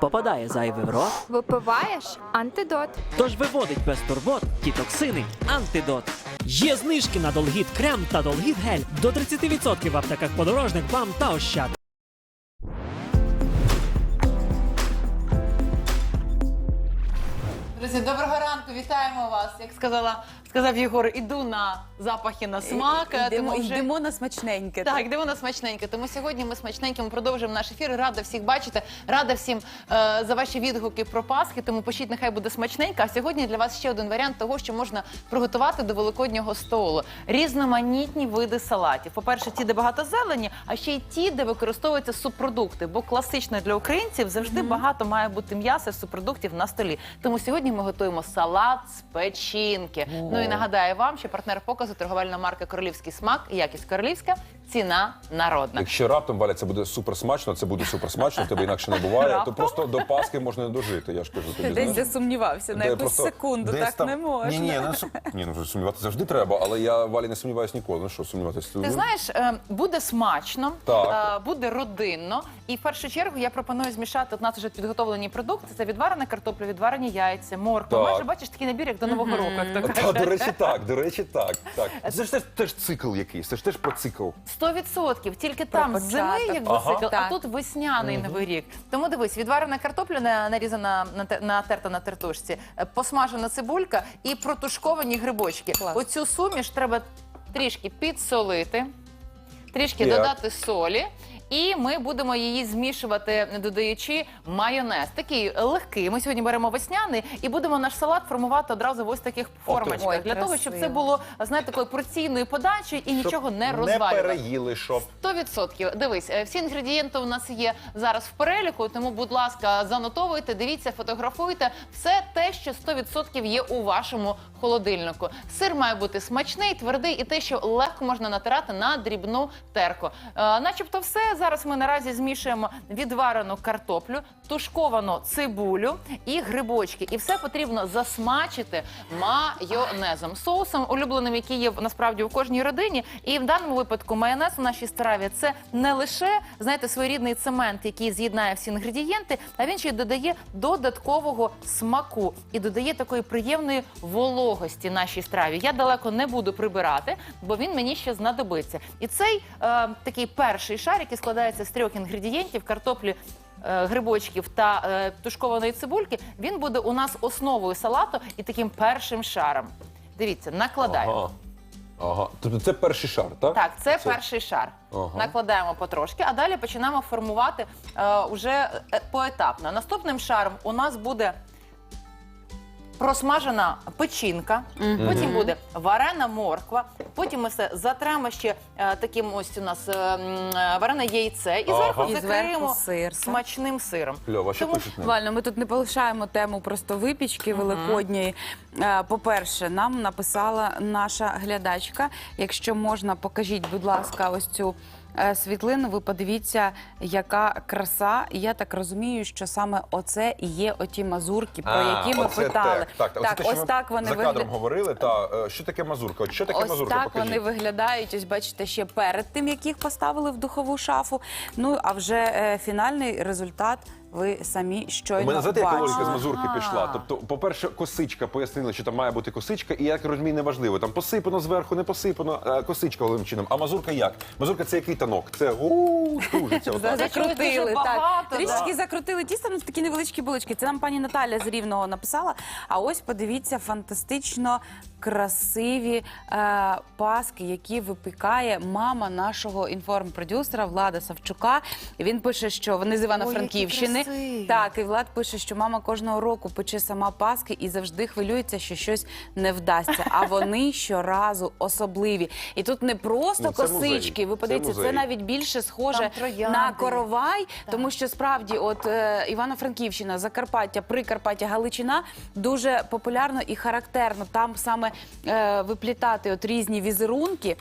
попадає зайвий в рот, Випиваєш антидот. тож виводить без турбот ті токсини антидот. Є знижки на Долгіт крем та Долгіт гель до 30% в аптеках подорожник, вам та ощад. Друзі, доброго ранку, вітаємо вас. Як сказала, сказав Єгор, іду на запахи на смак. е, Йдемо, тому вже- йдемо на смачненьке. Так, йдемо на смачненьке. Тому сьогодні ми смачненьким продовжуємо наш ефір. Рада всіх бачити. Рада всім е, за ваші відгуки про Пасхи. Тому пишіть, нехай буде смачненько. А сьогодні для вас ще один варіант того, що можна приготувати до великоднього столу. Різноманітні види салатів. По-перше, ті, де багато зелені, а ще й ті, де використовуються субпродукти. Бо класично для українців завжди багато має бути м'яса з субпродуктів на столі. Тому сьогодні ми готуємо салат з печінки. Ну і нагадаю вам, що партнер показу торговельна марка Королівський смак, якість королівська, ціна народна. Якщо раптом Валя, це буде супер смачно, це буде супер смачно, в тебе інакше не буває, Раптом? то просто до Пасхи можна не дожити. Я ж кажу тобі. Десь знаєш. засумнівався на Де якусь просто секунду, десь так там- не можна. Ні, ні, не сум... ні, ну сумніватися завжди треба, але я Валі не сумніваюся ніколи. Ну що сумніватися? Ти знаєш, е, буде смачно, Так. е, буде родинно. І в першу чергу я пропоную змішати. От у нас вже підготовлені продукти. Це відварена картопля, відварені яйця, морква. Так. Майже бачиш такий набір, як до нового року. Як то Та, до речі, так, до речі, так. так. Це ж теж, теж цикл якийсь, це ж теж про цикл. Сто відсотків. Тільки там з зими, початок. як Ага. а Так. тут весняний новий рік. Тому дивись, відварена картопля на- нарізана на те- натерта на тертушці, е, посмажена цибулька і протушковані грибочки. Клас. Оцю суміш треба трішки підсолити, трішки Так. додати солі. І ми будемо її змішувати, додаючи майонез. Такий легкий. Ми сьогодні беремо весняний і будемо наш салат формувати одразу в ось таких формочках. Ой, для того, щоб це красиво. було знаєте, такою порційною подачею і нічого не Не розвалювати. переїли, щоб. 100%. Дивись, е, всі інгредієнти у нас є зараз в переліку, тому, будь ласка, занотовуйте, дивіться, фотографуйте. Все те, що 100% є у вашому холодильнику. Сир має бути смачний, твердий і те, що легко можна натирати на дрібну терку. Е, начебто все. Зараз ми наразі змішуємо відварену картоплю, тушковану цибулю і грибочки. І все потрібно засмачити майонезом. Соусом улюбленим, який є насправді у кожній родині. І в даному випадку майонез у нашій страві це не лише знаєте своєрідний цемент, який з'єднає всі інгредієнти, а він ще й додає додаткового смаку і додає такої приємної вологості нашій страві. Я далеко не буду прибирати, бо він мені ще знадобиться. І цей е, такий перший шар, який складається з трьох інгредієнтів картоплі. е, Грибочків та е, тушкованої цибульки, він буде у нас основою салату і таким першим шаром. Дивіться, накладаю. Ага. Ага. Тобто це перший шар, так? Так, це, перший шар. Ага. Накладаємо потрошки, а далі починаємо формувати е, уже е, поетапно. Наступним шаром у нас буде просмажена печінка, потім буде варена морква, потім ми все затремо ще е, таким ось у нас е, м, е, варене яйце і Ага. зверху І зверху закриємо сир, смачним сиром. Льова, що Тому- пишуть нам? Вально, ми тут не полишаємо тему просто випічки великодньої. Е, По-перше, нам написала наша глядачка. Якщо можна, покажіть, будь ласка, ось цю. Е, Світлину, ви подивіться, яка краса. І я так розумію, що саме оце і є оті мазурки, про які ми оце питали. Так, так, оце те, що ось ми так вони за кадром говорили. Та е, що таке мазурка? От що таке Ось мазурка? так Покажіть. вони виглядають. Ось бачите, ще перед тим, як їх поставили в духову шафу. Ну а вже е, фінальний результат ви самі У щойно мене знаєте, яка логіка з мазурки пішла. Тобто, по-перше, косичка пояснила, що там має бути косичка, і як розумію, неважливо. Там посипано зверху, не посипано, е, косичка головним чином. А мазурка як? Мазурка це який танок? Це у кружиться. Отак. Закрутили дуже так. Трішки закрутили тісто, ну такі невеличкі булочки. Це нам пані Наталя з Рівного написала. А ось подивіться фантастично красиві е, паски, які випікає мама нашого інформпродюсера Влада Савчука. Він пише, що вони з Івано-Франківщини. Так, і Влад пише, що мама кожного року пече сама паски і завжди хвилюється, що щось не вдасться. А вони щоразу особливі. І тут не просто Ну, це музей. косички. Ви Це подивіться, це музей. навіть більше схоже Там троянди. на коровай, тому що справді, от е, Івано-Франківщина, Закарпаття, Прикарпаття, Галичина дуже популярно і характерно там саме е, виплітати от різні візерунки.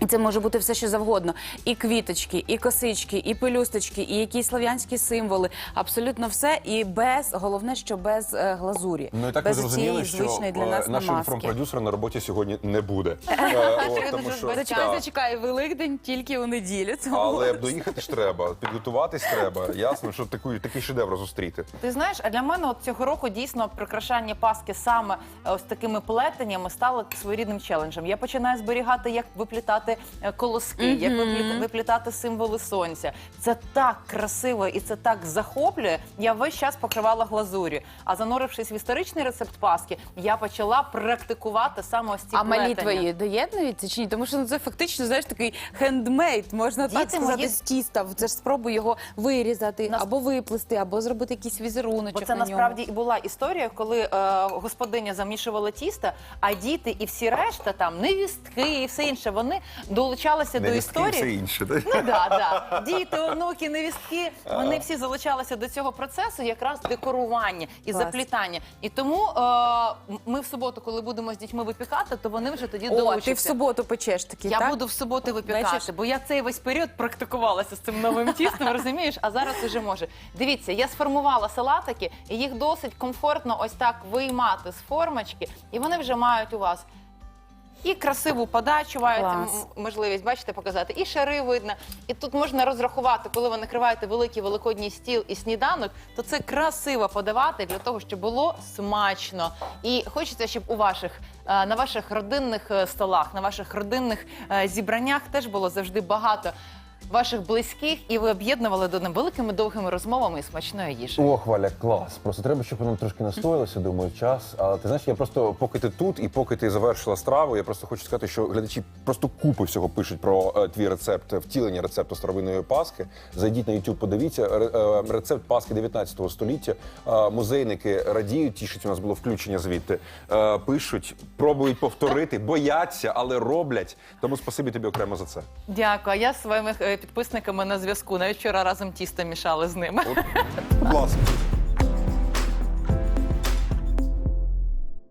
І це може бути все, що завгодно: і квіточки, і косички, і пелюсточки, і якісь слав'янські символи. Абсолютно все. І без головне, що без е, глазурі, Ну і так ви без зрозуміли, цієї що звичної для е, нас нашого намазки. інформпродюсера на роботі сьогодні не буде. Е, от, тому що- Зачекай, Так. зачекай, Великдень тільки у неділю. тому- Але доїхати ж треба, підготуватись треба. Ясно, що таку, такий шедевр зустріти. Ти знаєш, а для мене от цього року дійсно прикрашання Паски саме е, ось такими плетеннями стало своєрідним челенджем. Я починаю зберігати, як виплітати е, колоски, як виплі- виплітати символи сонця. Це так красиво і це так захоплює. Я весь час покривала глазурі. А занурившись в історичний рецепт Паски, я почала практикувати саме ось ці А малі твої доєднуються чи ні? Тому що ну, це фактично знаєш такий хендмейд, можна так Діти сказати, мої- з тіста. Це ж спробуй його вирізати Нас- або виплести, або зробити якийсь візеруночок. Бо це на ньому. насправді і була історія, коли е, господиня замішувала тісто, а діти і всі решта, там невістки і все інше, вони долучалися до історії. інше. Ну да, да. Діти, онуки, невістки, вони всі залучалися до цього процесу, якраз декорування і Клас. заплітання. І тому е, ми в суботу, коли будемо з дітьми випікати, то вони вже тоді О, долучаться. ти в суботу печеш такі, Я так? буду в суботу випікати, Бачиш? бо я цей весь період практикувалася з цим новим тістом, розумієш? А зараз уже може. Дивіться, я сформувала салатики, і їх досить комфортно ось так виймати з формочки, і вони вже мають у вас. І красиву подачу мають Клас. м- можливість, бачите, показати, і шари видно. І тут можна розрахувати, коли ви накриваєте великий великодній стіл і сніданок, то це красиво подавати для того, щоб було смачно. І хочеться, щоб у ваших е, на ваших родинних е, столах, на ваших родинних е, зібраннях теж було завжди багато ваших близьких, і ви об'єднували до невеликими довгими розмовами і смачною їжею. Ох, Валя, клас. Просто треба, щоб воно трошки настоялося, думаю, час. Але ти знаєш, я просто, поки ти тут і поки ти завершила страву, я просто хочу сказати, що глядачі просто купи всього пишуть про е, твій рецепт, втілення рецепту старовинної паски. Зайдіть на YouTube, подивіться. Ре- е, рецепт паски 19 століття. Е, музейники радіють, тішить, у нас було включення звідти. Е, пишуть, пробують повторити, бояться, але роблять. Тому спасибі тобі окремо за це. Дякую. А я своїми е, підписниками на зв'язку. Навіть вчора разом тісто мішали з ними. Клас.